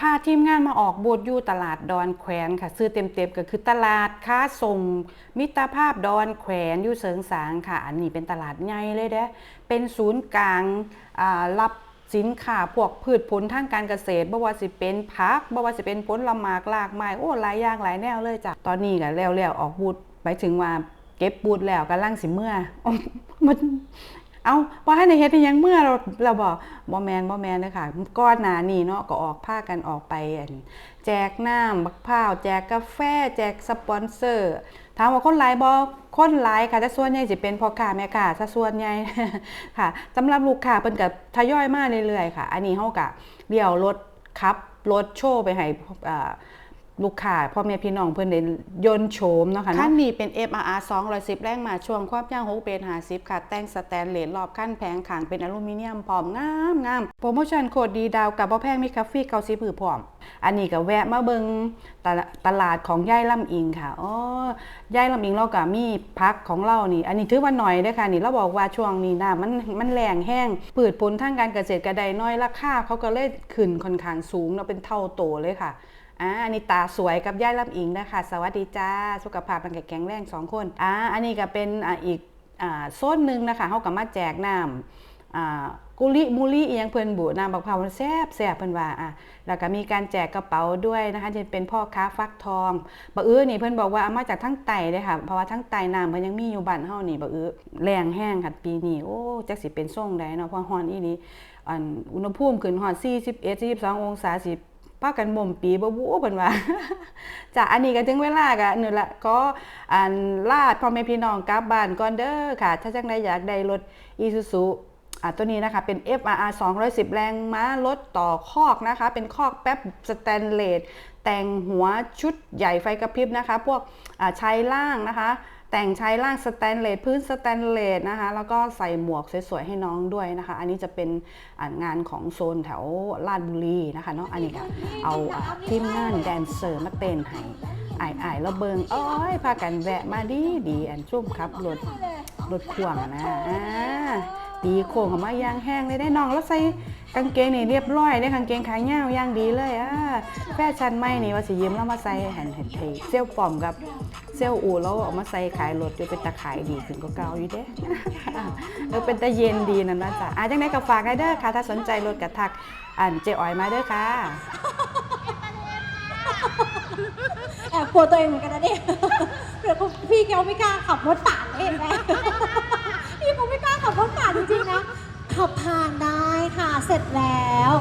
พาทีมงานมาออกบูธอยู่ตลาดดอนแขวนค่ะ ซื้อเต็มๆก็คือตลาดค้าส่ง มิตรภาพดอนแขวนอยู่เสริงสางค่ะ อันนี้เป็นตลาดใหญ่เลยเด้เป็นศูนย์กลางรับสินค้าพวกพืชผลทางการเกษตรบ่ว่าสิเป็นผักบ่ว่าสิเป็นผลไม้รากไม้โอ้หลายอย่างหลายแนวเลยจ้ะตอนนี้ก็แล้วๆออกบูธไปถึงว่าเก็บบูธแล้วกำลังสิเมื่อมัน เอาว่าให้ในเฮ็ดให้หยังเมื่อเราเราบอกบ่แมนบ่แมนเลยค่ะก้อนหนานี่เนาะก็ออกผ้ากันออกไปแจกน้ำบักพร้าวแจกกาแฟ แจกสปอนเซอร์ถามว่าคนหลายบ่คนหลายค่ะแต่ส่วนใหญ่สิเป็นพ่อค้าแม่ค้าซะส่วนใหญ่ค่ะสำหรับลูกค้าเพิ่นก็ทยอยมาเรื่อยๆค่ะ อันนี้เฮาก็เดี่ยวรถขับรถโชว์ไปให้อ่า ลูกค้าพ่อแม่พี่น้องเพื่อนได้ยนโฉมเนาะค่ะคันนี้เป็น FRR 210 แรงมาช่วงความยาว6เป็น50ค่ะ แต่งสแตนเลสรอบขั้นแผงขางเป็นอลูมิเนียมพร้อมงามงามโปรโมชั่นโคดดีดาวกับบ่แพงมีคาเฟ่เกาซีผือพร้อม อันนี้ก็แวะมาเบิงตลาตลาดของย่ายลำอิงค่ะอ๋อย่ายลำอิงเราก็มีพักของเรานี่ อันนี้ถือว่าหน่อยด้อค่ะนี่เราบอกว่าช่วงนี้น้ำมันมันแรงแห้งปืดผลทางการเกษตรกระไดน้อยราคาเขาก็เลยขึ้นค่อนข้างสูงเราะเป็นเท่าโตเลยค่ะ อ่าอันนี้ตาสวยกับย่ายลำอิงนะคะ สวัสดีจ้า สุขภาพมันแข็งแรงสองคนอ่าอันนี้ก็เป็นอ่าอีกอ่าโซนหนึ่งนะคะเขาก็มาแจกน้ำอ่ากุลิมูลิอียงเพิ่นบุน้ำบักพร้าวันแซ่บแซ่บเพิ่นว่าอะแล้วก็มีการแจกกระเป๋าด้วยนะคะจะเป็นพ่อค้าฟักทองบะอื้อนี่เพิ่นบอกว่าเอามาจากทั้งไตเลยค่ะเพราะว่าทั้งไตน้ำเพิ่นยังมีอยู่บ้านเฮานี่บะอื้อแรงแห้งค่ะปีนี้โอ้จักสิเป็นส่งใดเนาะเพราะฮ้อนอีนี้อันอุณหภูมิขึ้นฮอด41 42องศาสิ พากันบ่มปีบ่บู้เพิ่นว่าจ้ะอันนี้ก็ถึงเวลาก็นี่ละก็อันลาดพ่อแม่พี่น้องกลับบ้านก่อนเด้อค่ะ ถ้าจังใดอยากได้รถ Isuzu อะตัวนี้นะคะเป็น FRR 210 แรงม้ารถต่อคอกนะคะ เป็นคอกแป๊บสแตนเลสแต่งหัวชุดใหญ่ไฟกระพริบนะคะ พวกอ่าชายล่างนะคะ แต่งใช้ล่างสแตนเลสพื้นสแตนเลสนะคะ แล้วก็ใส่หมวกสวยๆให้น้องด้วยนะคะ อันนี้จะเป็นงานของโซนแถวลาดบุรีนะคะเนาะอันนี้ก็เอาอทีมงานแดนเซอร์มาเต้นให้อายอายๆแล้วเบิงอ้อยพากันแวะมาดีดีแอันชุ่มครับรถรถข่วงนะอ่า ตีโค้งออกมาย่างแห้งเลยได้น้องแล้วใส่กางเกงนี่เรียบร้อยได้กางเกงขายาวย่างดีเลยอ่าแฟชั่นใหม่นี่ว่าสิยืมแล้วมาใส่แห่นเห็นเทเซลปอมกับเซลอูแล้วเอามาใส่ขายรถอยู่เป็นตะขายดีขึ้นก็เก่าอยู่เด้เออเป็นตะเย็นดีนั่นนะจ๊ะอะจังไดก็ฝากให้เด้อค่ะ ถ้าสนใจรถกระทักอ่านเจออยมาเด้อค่ะแอบกลัวตัวเองเหมือนกันนะเนี่ยเดี๋ยวพี่เขาไม่กล้าขับรถผ่านเองไห จริงๆนะขับผ่านได้ค่ะเสร็จแล้ว